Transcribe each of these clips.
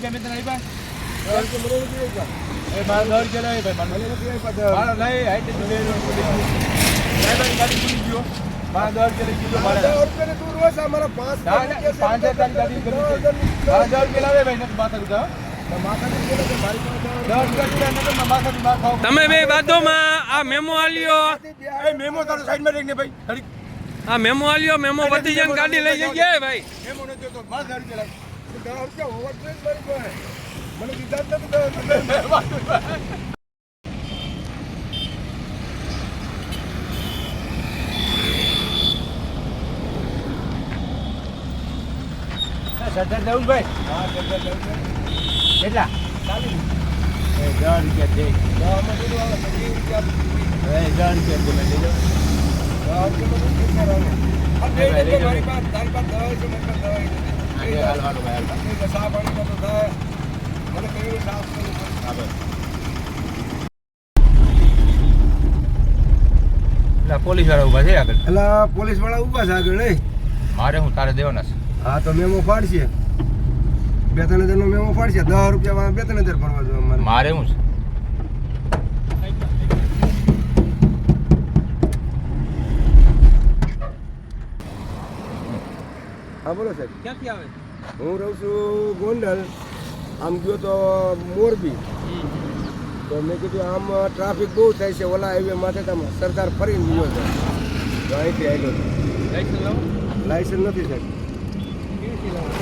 રૂપિયા મેં તને આપ્યા. એ મારા દસ રૂપિયા લઈ ભાઈ મને મને નથી આપ્યા દસ. લઈ હાઈટ જ લઈ લો ગાડી ભૂલી ગયો. મારા દસ રૂપિયા લઈ મારે તું રોજ અમારા પાંચ ના, ના, પાંચ હજાર ગાડી કરી છે. રૂપિયા લાવે ભાઈ નથી માથા કે તમે બે બાજુમાં આ મેમો આલ્યો. મેમો તારો સાઈડમાં રાખને ભાઈ આ મેમો આલ્યો મેમો વધી જાય ને ગાડી લઈ જઈએ ગયા ભાઈ. મેમો નથી દસ રૂપિયા હોવા જ જોઈએ ને મારી પાસે. મને દીધા જ નથી સરદાર જવું ભાઈ હા, સરદાર રૂપિયા. કેટલા ચાલી. એ દસ રૂપિયા દે? પચીસ રૂપિયા. તમે લઈ જાઓ? આ રૂપિયા મારી પાસે, તારી પાસે દસ પોલીસવાળા ઊભા છે આગળ. એટલે પોલીસવાળા ઊભા છે આગળ નહીં મારે હું તારે દેવાના છે. હા તો મેમો ફાડશે. બે ત્રણ હજારનો મેમો ફાડશે. દસ રૂપિયામાં બે ત્રણ હજાર ભરવા જોઈએ મારે હું છે? હા બોલો સાહેબ. ક્યાંથી આવે? હું રહું છું ગોંડલ. આમ ગયો તો મોરબી. તો મેં કીધું આમ ટ્રાફિક બહુ થાય છે ઓલા હાઈવે માટે તમે સરદાર ફરીને ગયો છે. તો અહીંથી આવ્યો લાઇસન્સ લાઇસન્સ નથી સાહેબ.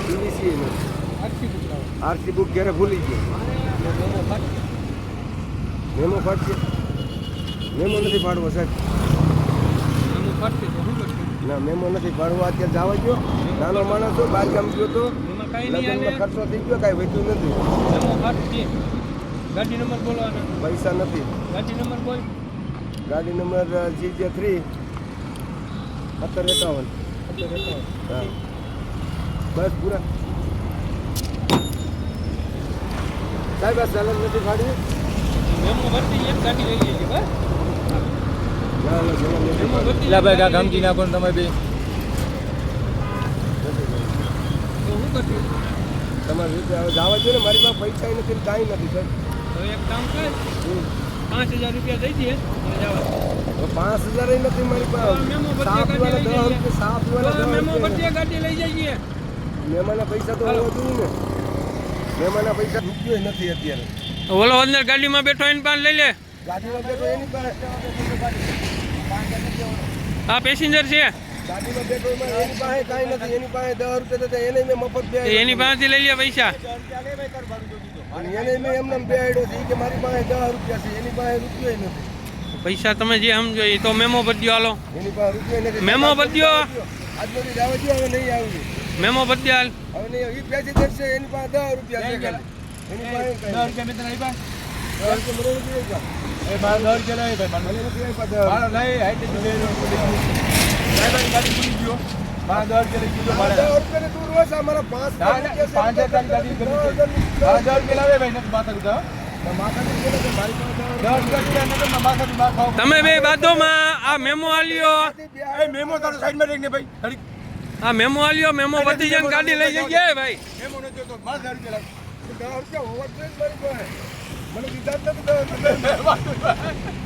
પીવીસી નથી. આરસી બુક ઘરે ભૂલી ગયો. મેમો ફાટશે. મેમો ફાટશે. મેમો નથી ફાડવો સાહેબ. મેમો ફાટશે તો શું કરશે? ના મેમો નથી ભણવા અત્યારે જવા ગયો નાનો માણસ હતો બાર ગામ ગયો તો. એમાં કાંઈ નહીં લગ્નમાં ખર્ચો થઈ ગયો કાંઈ વધ્યું નથી. મેમો ગાડી નંબર બોલવાનો પૈસા નથી. ગાડી નંબર બોલ. ગાડી નંબર જી જે થ્રી. સત્તર એકાવન. હા. બસ પૂરા. સાહેબ આ ચાલન નથી ગાડી મેમો ભરતી એક ગાડી લઈ લેજે બસ ના ના ચલન નથી મેમો ફાડ્યું. ભરતી એટલે ભાઈ કાંક સમજી નાખો ને તમે બી. તમારે જવા દો ને મારી પાસે પૈસા નથી કાંઈ નથી સાહેબ. તો એક કામ કર પાંચ હજાર રૂપિયા દઈ દે અને જવા હવે પાંચ હજાર નથી મારી પાસે. મેમો સાત મેમો બધી ગાડી લઈ જઈએ. મહેમાનના પૈસા તો હાલો. હોવા જોઈએ ને. મહેમાનના પૈસા રૂપિયો નથી અત્યારે. ઓલો અંદર ગાડીમાં બેઠો એને પણ લઈ લે. ગાડીમાં બેઠો એની પાસે. આ પેસેન્જર છે? એની પાસે કાંઈ નથી. એની પાસે દસ રૂપિયા હતા એને મેં મફત બે તો એની પાસેથી લઈ લે પૈસા. પાસે દસ રૂપિયા છે. એની પાસે રૂપિયો પૈસા તમે જે સમજો એ તો મેમો ભરજો હાલો. એની પાસે રૂપિયો નથી. મેમો બદલ્યો. આજ બધી જવા હવે નહીં આવું મેમો છે એની પાસે દસ રૂપિયા એ મારા દસ રૂપિયા લઈ ભાઈ. મારા લઈ હાઈટ જ લઈ લો ડ્રાઈવરની ગાડી ભૂલી ગયો. મારા દસ રૂપિયા લઈ ગયો મારે તું રોજ અમારા પાંચ ના, ના, પાંચ હજાર ગાડી મારા દસ રૂપિયા લાવે ભાઈ નથી માથા કે ખાવ તમે બે બાજુમાં આ મેમો આલ્યો. મેમો તારો સાઈડમાં રહીને ભાઈ આ મેમો આલ્યો મેમો વધી જાય ને ગાડી લઈ જઈ ગયા ભાઈ. મેમો નો જોતો મારા દસ રૂપિયા લાવ. દસ રૂપિયા હોવા જ જોઈએ ને મારી પાસે. મને દીધા જ નથી દસ રૂપિયા.